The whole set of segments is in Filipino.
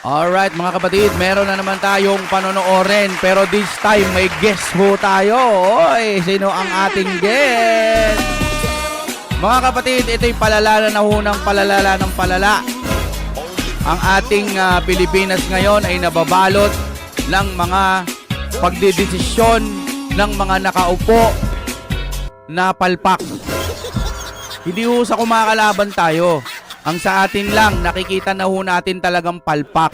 Alright mga kapatid, meron na naman tayong panonoorin pero this time may guest ho tayo. Oy, sino ang ating guest? Mga kapatid, ito'y palala na ho ng palalala ng palala. Ang ating ah, Pilipinas ngayon ay nababalot ng mga pagdidesisyon ng mga nakaupo na palpak. Hindi ho sa kumakalaban tayo. Ang sa atin lang, nakikita na ho natin talagang palpak.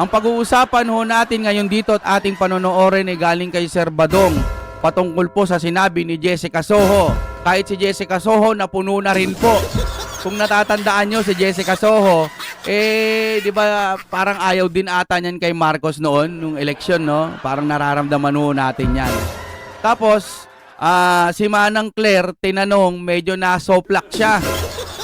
Ang pag-uusapan ho natin ngayon dito at ating panonoorin ay galing kay Sir Badong patungkol po sa sinabi ni Jessica Soho. Kahit si Jessica Soho napuno na rin po. Kung natatandaan nyo si Jessica Soho, eh, di ba parang ayaw din ata niyan kay Marcos noon, nung eleksyon, no? Parang nararamdaman ho natin yan. Tapos, ah, si Manang Claire, tinanong, medyo nasoplak siya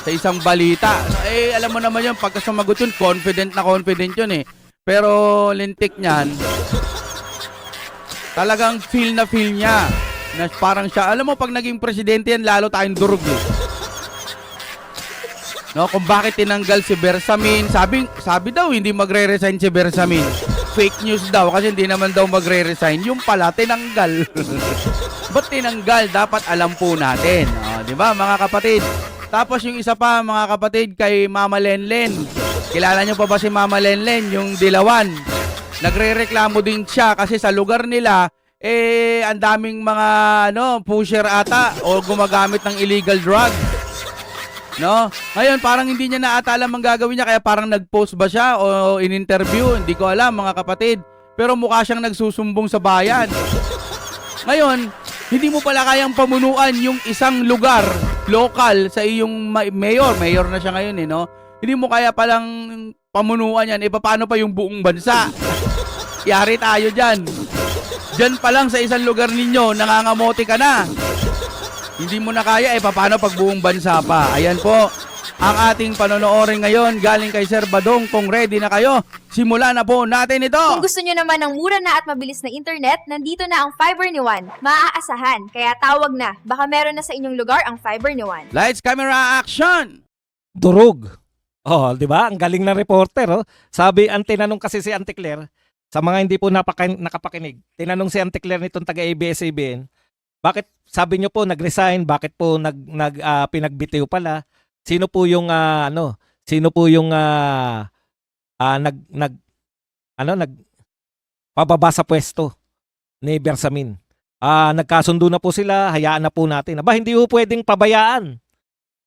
sa isang balita. Eh, alam mo naman yun, pagka sumagot yun, confident na confident yun eh. Pero lintik niyan, talagang feel na feel niya na parang siya, alam mo, pag naging presidente yan, lalo tayong durog eh. No, kung bakit tinanggal si Bersamin, sabi, sabi daw hindi magre-resign si Bersamin. Fake news daw kasi hindi naman daw magre-resign. Yung pala, tinanggal. Ba't tinanggal? Dapat alam po natin. O, di ba, mga kapatid? Tapos yung isa pa, mga kapatid, kay Mama Lenlen. Kilala nyo pa ba si Mama Lenlen, yung dilawan? Nagre-reklamo din siya kasi sa lugar nila, eh, ang daming mga, ano, pusher ata o gumagamit ng illegal drug. No? Ngayon, parang hindi niya na ata alam ang gagawin niya, kaya parang nag-post ba siya o in-interview, hindi ko alam, mga kapatid. Pero mukha siyang nagsusumbong sa bayan. Ngayon, hindi mo pala kayang pamunuan yung isang lugar, local, sa iyong ma- mayor. Mayor na siya ngayon eh, no? Hindi mo kaya palang pamunuan yan. E, paano pa yung buong bansa? Yari tayo dyan. Dyan pa lang sa isang lugar ninyo, nangangamote ka na. Hindi mo na kaya, eh paano pag buong bansa pa? Ayan po, ang ating panonoorin ngayon galing kay Sir Badong. Kung ready na kayo, simula na po natin ito. Kung gusto nyo naman ng mura na at mabilis na internet, nandito na ang fiber ni Juan. Maaasahan, kaya tawag na. Baka meron na sa inyong lugar ang fiber ni Juan. Lights, camera, action! durog. Oh, 'di ba? Ang galing ng reporter, oh. Sabi ang tinanong kasi si Auntie Claire sa mga hindi po napakin, nakapakinig. Tinanong si Auntie Claire nitong taga ABS-CBN, bakit sabi niyo po nag-resign, bakit po nag nag ah, pinagbitiw pala? Sino po yung ah, ano? Sino po yung ah, ah, nag nag ano nag pababa sa pwesto ni Bersamin? Ah, nagkasundo na po sila, hayaan na po natin. Aba, hindi po pwedeng pabayaan.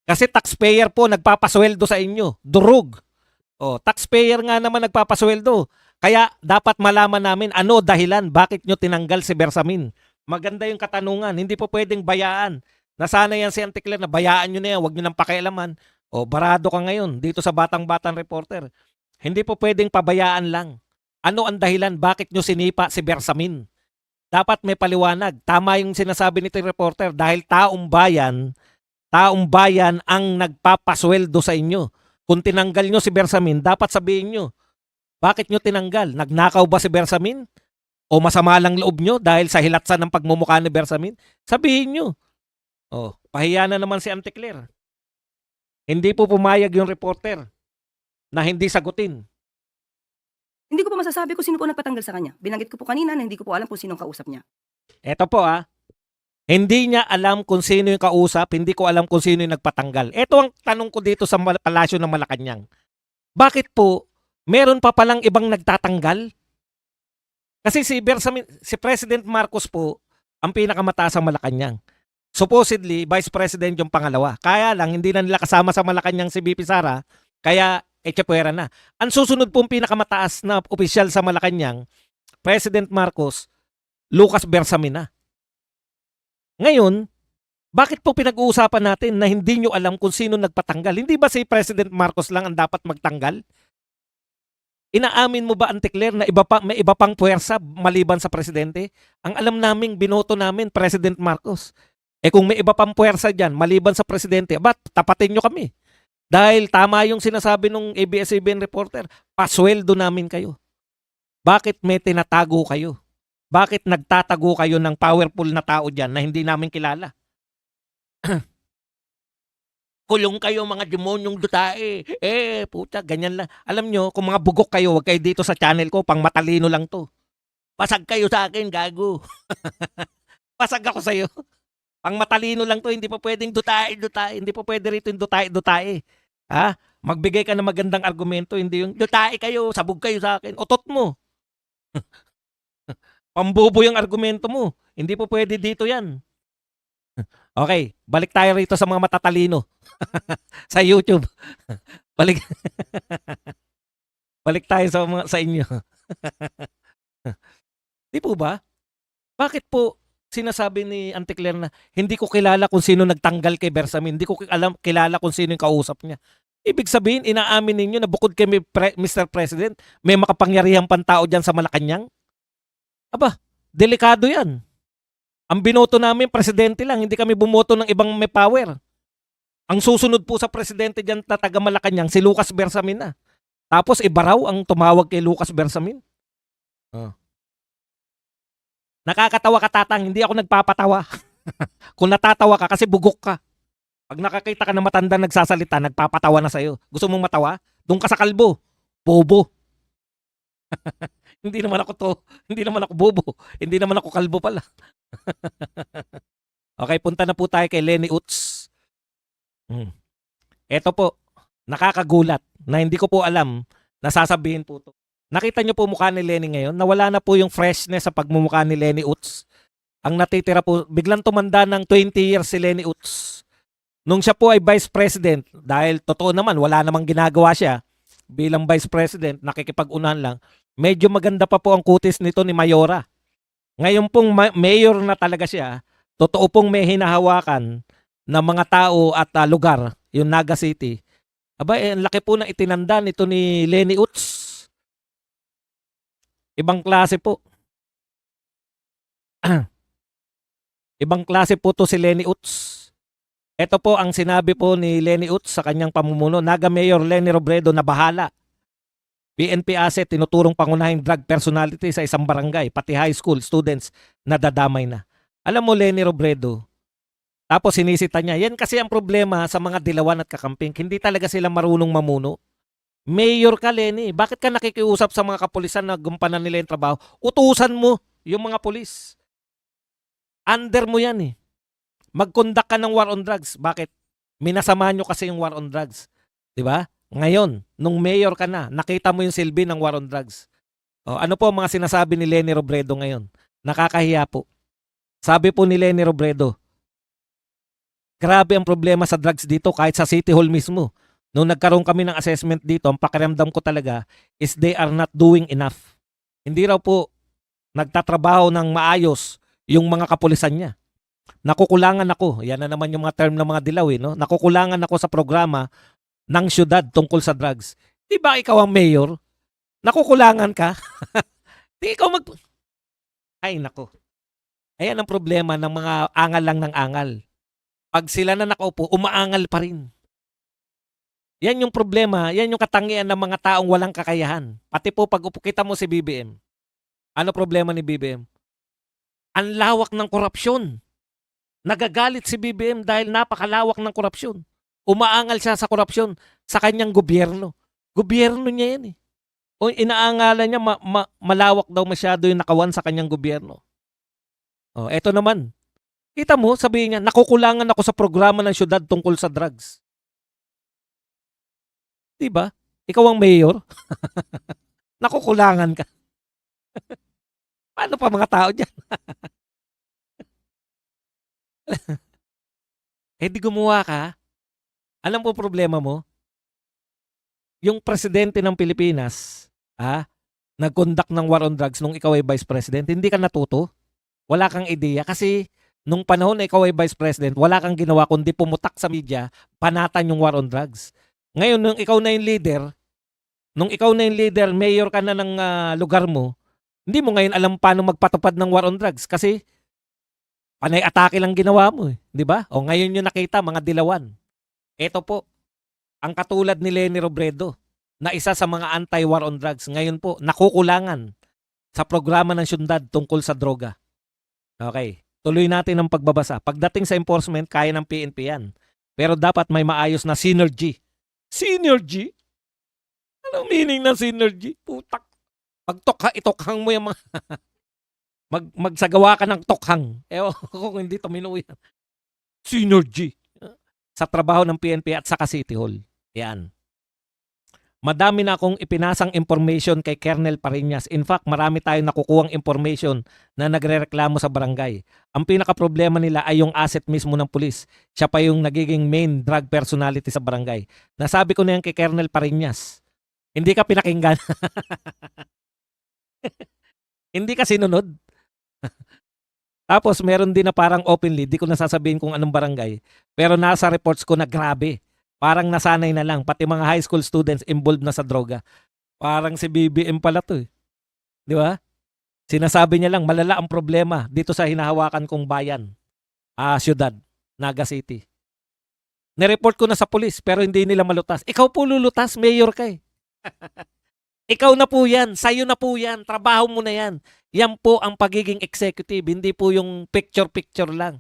Kasi taxpayer po nagpapasweldo sa inyo. Durog. Oh, taxpayer nga naman nagpapasweldo. Kaya dapat malaman namin ano dahilan bakit nyo tinanggal si Bersamin. Maganda yung katanungan. Hindi po pwedeng bayaan. Nasana yan si Auntie Claire na bayaan nyo na yan. Huwag nyo nang pakialaman. O, barado ka ngayon dito sa Batang-Batang Reporter. Hindi po pwedeng pabayaan lang. Ano ang dahilan bakit nyo sinipa si Bersamin? Dapat may paliwanag. Tama yung sinasabi nito yung reporter dahil taong bayan, taong bayan ang nagpapasweldo sa inyo. Kung tinanggal nyo si Bersamin, dapat sabihin nyo, bakit nyo tinanggal? Nagnakaw ba si Bersamin? O masama lang loob nyo dahil sa hilatsan ng pagmumukha ni Bersamin? Sabihin nyo. Oh, pahiya na naman si Auntie Claire. Hindi po pumayag yung reporter na hindi sagutin. Hindi ko po masasabi kung sino po nagpatanggal sa kanya. Binanggit ko po kanina na hindi ko po alam kung sinong kausap niya. Eto po ah. Hindi niya alam kung sino yung kausap, hindi ko alam kung sino yung nagpatanggal. Ito ang tanong ko dito sa palasyo ng Malacanang. Bakit po meron pa palang ibang nagtatanggal? Kasi si Bersamin, si President Marcos po ang pinakamataas sa Malacanang. Supposedly, Vice President yung pangalawa. Kaya lang, hindi na nila kasama sa Malacanang si BP Sara, kaya echepuera na. Ang susunod pong pinakamataas na opisyal sa Malacanang, President Marcos, Lucas Bersamin na. Ngayon, bakit po pinag-uusapan natin na hindi nyo alam kung sino nagpatanggal? Hindi ba si President Marcos lang ang dapat magtanggal? Inaamin mo ba, Auntie Claire, na iba pa, may iba pang puwersa maliban sa presidente? Ang alam naming binoto namin, President Marcos. Eh kung may iba pang puwersa dyan, maliban sa presidente, ba't tapatin nyo kami? Dahil tama yung sinasabi ng ABS-CBN reporter, pasweldo namin kayo. Bakit may tinatago kayo? Bakit nagtatago kayo ng powerful na tao dyan na hindi namin kilala? kulong kayo mga demonyong dutae. Eh, puta, ganyan lang. Alam nyo, kung mga bugok kayo, wag kayo dito sa channel ko, pang matalino lang to. Pasag kayo sa akin, gago. Pasag ako sa'yo. Pang matalino lang to, hindi pa pwedeng dutae, dutae. Hindi pa pwede rito yung dutae, dutae. Ha? Magbigay ka ng magandang argumento, hindi yung dutae kayo, sabog kayo sa akin. Otot mo. Pambubo yung argumento mo. Hindi po pwede dito yan. Okay, balik tayo rito sa mga matatalino. sa YouTube. balik Balik tayo sa mga sa inyo. Di po ba? Bakit po sinasabi ni Auntie Claire na hindi ko kilala kung sino nagtanggal kay Bersamin. Hindi ko alam kilala kung sino yung kausap niya. Ibig sabihin, inaamin ninyo na bukod kay Mr. President, may makapangyarihang pantao dyan sa Malacanang? Aba, delikado yan. Ang binoto namin, presidente lang. Hindi kami bumoto ng ibang may power. Ang susunod po sa presidente dyan na taga Malacanang, si Lucas Bersamin na. Tapos ibaraw ang tumawag kay Lucas Bersamin. Oh. Nakakatawa ka tatang, hindi ako nagpapatawa. Kung natatawa ka kasi bugok ka. Pag nakakita ka ng matanda nagsasalita, nagpapatawa na sa'yo. Gusto mong matawa? Doon ka sa kalbo. Bobo. hindi naman ako to. Hindi naman ako bobo. Hindi naman ako kalbo pala. okay, punta na po tayo kay Lenny Utz. Hmm. Ito po, nakakagulat na hindi ko po alam na sasabihin po to. Nakita niyo po mukha ni Lenny ngayon, nawala na po yung freshness sa pagmumukha ni Lenny Utz. Ang natitira po, biglang tumanda ng 20 years si Lenny Utz. Nung siya po ay vice president, dahil totoo naman, wala namang ginagawa siya bilang vice president, nakikipag-unahan lang, medyo maganda pa po ang kutis nito ni Mayora. Ngayon pong ma- mayor na talaga siya, totoo pong may hinahawakan ng mga tao at ah, lugar, yung Naga City. Aba, eh, ang laki po ng itinanda nito ni Lenny Utz. Ibang klase po. Ibang klase po to si Lenny Utz. Ito po ang sinabi po ni Lenny Utz sa kanyang pamumuno. Naga Mayor Lenny Robredo na bahala. PNP asset tinuturong pangunahing drug personality sa isang barangay, pati high school students na dadamay na. Alam mo Lenny Robredo, tapos sinisita niya, yan kasi ang problema sa mga dilawan at kakamping, hindi talaga sila marunong mamuno. Mayor ka Lenny, bakit ka nakikiusap sa mga kapulisan na gumpanan nila yung trabaho? Utusan mo yung mga pulis. Under mo yan eh. Mag-conduct ka ng war on drugs. Bakit? Minasama nyo kasi yung war on drugs. ba? Ngayon, nung mayor ka na, nakita mo yung silbi ng war on drugs. O, ano po ang mga sinasabi ni Lenny Robredo ngayon? Nakakahiya po. Sabi po ni Lenny Robredo, grabe ang problema sa drugs dito kahit sa City Hall mismo. Nung nagkaroon kami ng assessment dito, ang pakiramdam ko talaga is they are not doing enough. Hindi raw po nagtatrabaho ng maayos yung mga kapulisan niya. Nakukulangan ako. Yan na naman yung mga term ng mga dilaw eh, no? Nakukulangan ako sa programa ng syudad tungkol sa drugs. Di ba ikaw ang mayor? Nakukulangan ka? Di ikaw mag... Ay, nako. Ayan ang problema ng mga angal lang ng angal. Pag sila na nakaupo, umaangal pa rin. Yan yung problema, yan yung katangian ng mga taong walang kakayahan. Pati po pag upo kita mo si BBM. Ano problema ni BBM? Ang lawak ng korupsyon. Nagagalit si BBM dahil napakalawak ng korupsyon. Umaangal siya sa korupsyon sa kanyang gobyerno. Gobyerno niya yan eh. O inaangalan niya ma- ma- malawak daw masyado yung nakawan sa kanyang gobyerno. O, eto naman. Kita mo, sabihin niya, nakukulangan ako sa programa ng syudad tungkol sa drugs. Diba? Ikaw ang mayor. nakukulangan ka. Paano pa mga tao dyan? eh di gumawa ka. Alam mo problema mo? Yung presidente ng Pilipinas, ah, nag-conduct ng war on drugs nung ikaw ay vice president, hindi ka natuto. Wala kang ideya kasi nung panahon na ikaw ay vice president, wala kang ginawa kundi pumutak sa media, panatan yung war on drugs. Ngayon, nung ikaw na yung leader, nung ikaw na yung leader, mayor ka na ng ah, lugar mo, hindi mo ngayon alam paano magpatupad ng war on drugs kasi panay atake lang ginawa mo eh, 'di ba? O ngayon yung nakita mga dilawan. Ito po ang katulad ni Lenny Robredo na isa sa mga anti-war on drugs. Ngayon po nakukulangan sa programa ng syundad tungkol sa droga. Okay, tuloy natin ang pagbabasa. Pagdating sa enforcement, kaya ng PNP yan. Pero dapat may maayos na synergy. Synergy? Anong meaning ng synergy? Putak. Pagtokha, itokhang mo yung mga... Mag, magsagawa ka ng tokhang. Ewan ko kung hindi tumino yan. Synergy. Sa trabaho ng PNP at saka City Hall. Yan. Madami na akong ipinasang information kay Kernel Pariñas. In fact, marami tayong nakukuhang information na nagrereklamo sa barangay. Ang pinaka-problema nila ay yung asset mismo ng pulis. Siya pa yung nagiging main drug personality sa barangay. Nasabi ko na yan kay Kernel Pariñas. Hindi ka pinakinggan. Hindi ka sinunod. Tapos meron din na parang openly, di ko nasasabihin kung anong barangay, pero nasa reports ko na grabe. Parang nasanay na lang, pati mga high school students involved na sa droga. Parang si BBM pala to eh. Di ba? Sinasabi niya lang, malala ang problema dito sa hinahawakan kong bayan, ah syudad, Naga City. Nireport ko na sa pulis pero hindi nila malutas. Ikaw po lulutas, mayor ka eh. Ikaw na po yan, sa'yo na po yan, trabaho mo na yan. Yan po ang pagiging executive, hindi po yung picture-picture lang.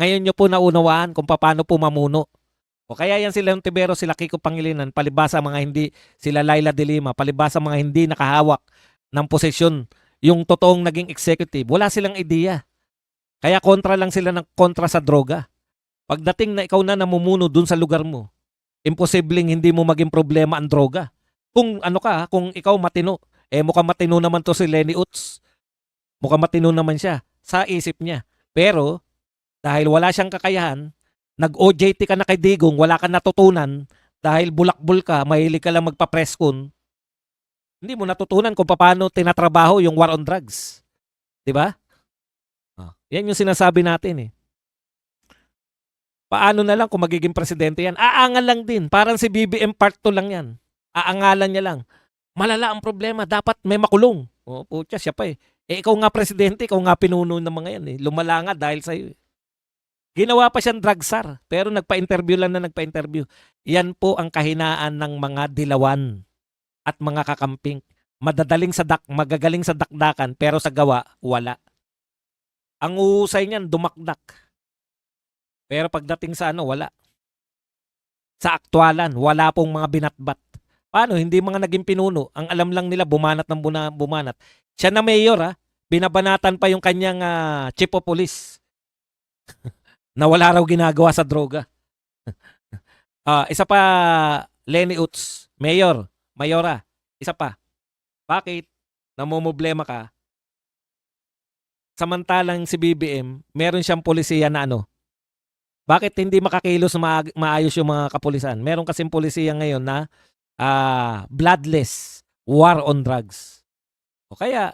Ngayon nyo po naunawaan kung paano po mamuno. O kaya yan sila yung Tibero, sila Kiko Pangilinan, palibasa mga hindi, sila Laila de Lima, palibasa mga hindi nakahawak ng posisyon, yung totoong naging executive, wala silang ideya. Kaya kontra lang sila ng kontra sa droga. Pagdating na ikaw na namumuno dun sa lugar mo, imposibleng hindi mo maging problema ang droga. Kung ano ka, kung ikaw matino, eh mukhang matino naman to si Lenny Utz. Mukhang matino naman siya sa isip niya. Pero, dahil wala siyang kakayahan, nag-OJT ka na kay Digong, wala ka natutunan, dahil bulakbul ka, mahilig ka lang magpa-preskon, hindi mo natutunan kung paano tinatrabaho yung war on drugs. 'Di ba? Ah, yan yung sinasabi natin eh. Paano na lang kung magiging presidente yan? Aangal lang din. Parang si BBM part 2 lang yan. Aangalan niya lang. Malala ang problema. Dapat may makulong. O, putya, siya pa eh. Eh, ikaw nga presidente, ikaw nga pinuno ng mga yan eh. Lumala nga dahil sa'yo eh. Ginawa pa siyang drug czar, pero nagpa-interview lang na nagpa-interview. Yan po ang kahinaan ng mga dilawan at mga kakamping. Madadaling sa dak, magagaling sa dakdakan, pero sa gawa, wala. Ang uhusay niyan, dumakdak. Pero pagdating sa ano, wala. Sa aktwalan, wala pong mga binatbat. Paano? Hindi mga naging pinuno. Ang alam lang nila, bumanat ng bumanat. Siya na mayor, ha? Binabanatan pa yung kanyang ah, chief of police. na wala raw ginagawa sa droga. Ah, isa pa, Lenny Utz, mayor, mayora, isa pa. Bakit? Namumblema ka. Samantalang si BBM, meron siyang polisiya na ano, bakit hindi makakilos ma- maayos yung mga kapulisan? Meron kasing polisiya ngayon na ah, bloodless war on drugs. O kaya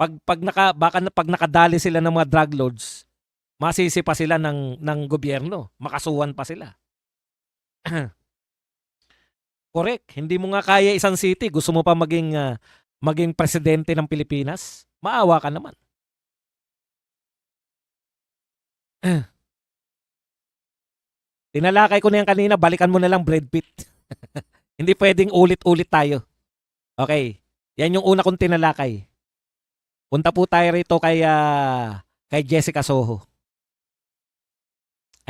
pag pag naka baka pag nakadali sila ng mga drug lords, masisi pa sila ng ng gobyerno, makasuhan pa sila. Correct, hindi mo nga kaya isang city, gusto mo pa maging ah, maging presidente ng Pilipinas? Maawa ka naman. Tinalakay ko na yan kanina, balikan mo na lang Brad Pitt. Hindi pwedeng ulit-ulit tayo. Okay, yan yung una kong tinalakay. Punta po tayo rito kay, ah, kay Jessica Soho.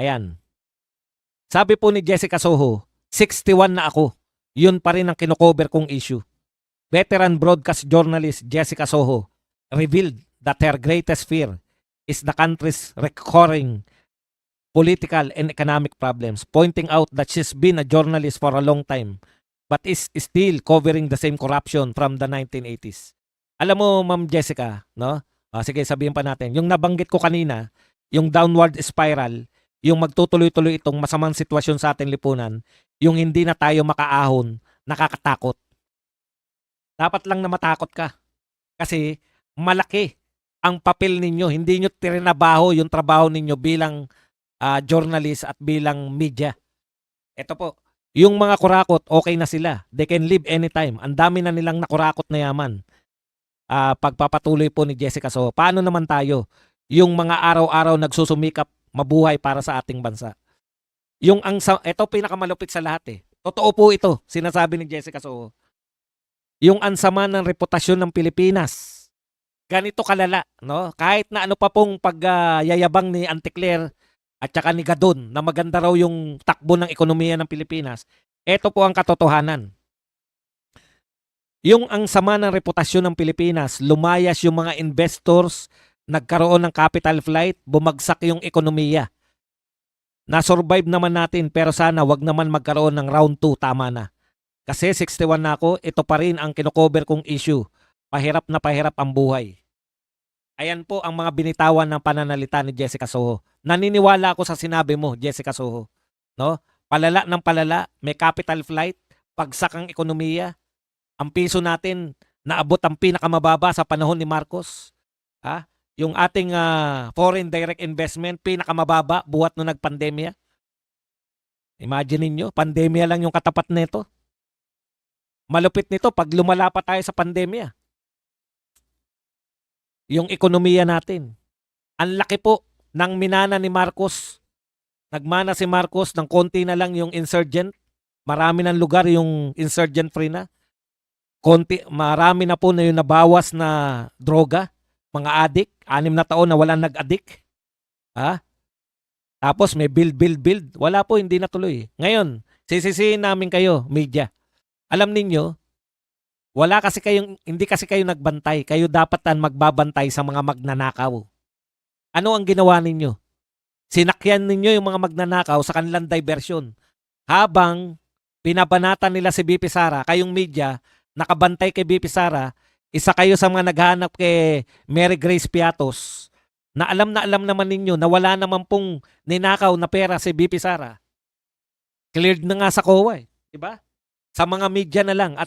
Ayan. Sabi po ni Jessica Soho, 61 na ako. Yun pa rin ang kinocover kong issue. Veteran broadcast journalist Jessica Soho revealed that her greatest fear is the country's recurring political and economic problems, pointing out that she's been a journalist for a long time but is still covering the same corruption from the 1980s. Alam mo, Ma'am Jessica, no? Ah, sige, sabihin pa natin. Yung nabanggit ko kanina, yung downward spiral, yung magtutuloy-tuloy itong masamang sitwasyon sa ating lipunan, yung hindi na tayo makaahon, nakakatakot. Dapat lang na matakot ka. Kasi malaki ang papel ninyo. Hindi nyo tirinabaho yung trabaho ninyo bilang ah, journalist at bilang media. Ito po, yung mga kurakot, okay na sila. They can live anytime. Ang dami na nilang nakurakot na yaman. Ah, pagpapatuloy po ni Jessica. So, paano naman tayo? Yung mga araw-araw nagsusumikap mabuhay para sa ating bansa. Yung ang sa, ito pinakamalupit sa lahat eh. Totoo po ito, sinasabi ni Jessica So. Yung ansama ng reputasyon ng Pilipinas. Ganito kalala, no? Kahit na ano pa pong pagyayabang ni Auntie Claire at saka ni Gadon na maganda raw yung takbo ng ekonomiya ng Pilipinas. Ito po ang katotohanan. Yung ang sama ng reputasyon ng Pilipinas, lumayas yung mga investors, nagkaroon ng capital flight, bumagsak yung ekonomiya. Na-survive naman natin pero sana wag naman magkaroon ng round 2, tama na. Kasi 61 na ako, ito pa rin ang kinocover kong issue. Pahirap na pahirap ang buhay. Ayan po ang mga binitawan ng pananalita ni Jessica Soho. Naniniwala ako sa sinabi mo, Jessica Soho. No? Palala ng palala, may capital flight, pagsak ang ekonomiya, ang piso natin naabot ang pinakamababa sa panahon ni Marcos. Ha? Yung ating ah, foreign direct investment pinakamababa buhat nung nagpandemya. Imagine niyo, pandemya lang yung katapat nito. Malupit nito pag lumala pa tayo sa pandemya. Yung ekonomiya natin. Ang laki po ng minana ni Marcos. Nagmana si Marcos ng konti na lang yung insurgent. Marami ng lugar yung insurgent free na. Konti, marami na po na yung nabawas na droga. Mga adik. Anim na taon na walang nag-adik. Ha? Tapos may build, build, build. Wala po, hindi natuloy. Ngayon, sisisihin namin kayo, media. Alam ninyo, wala kasi kayong, hindi kasi kayo nagbantay. Kayo dapat ang magbabantay sa mga magnanakaw. Ano ang ginawa ninyo? Sinakyan ninyo yung mga magnanakaw sa kanilang diversion. Habang pinabanatan nila si BP Sara, kayong media, nakabantay kay BP Sara, isa kayo sa mga naghahanap kay Mary Grace Piatos, na alam na alam naman ninyo na wala naman pong ninakaw na pera si BP Sara. Cleared na nga sa COA eh. Diba? Sa mga media na lang at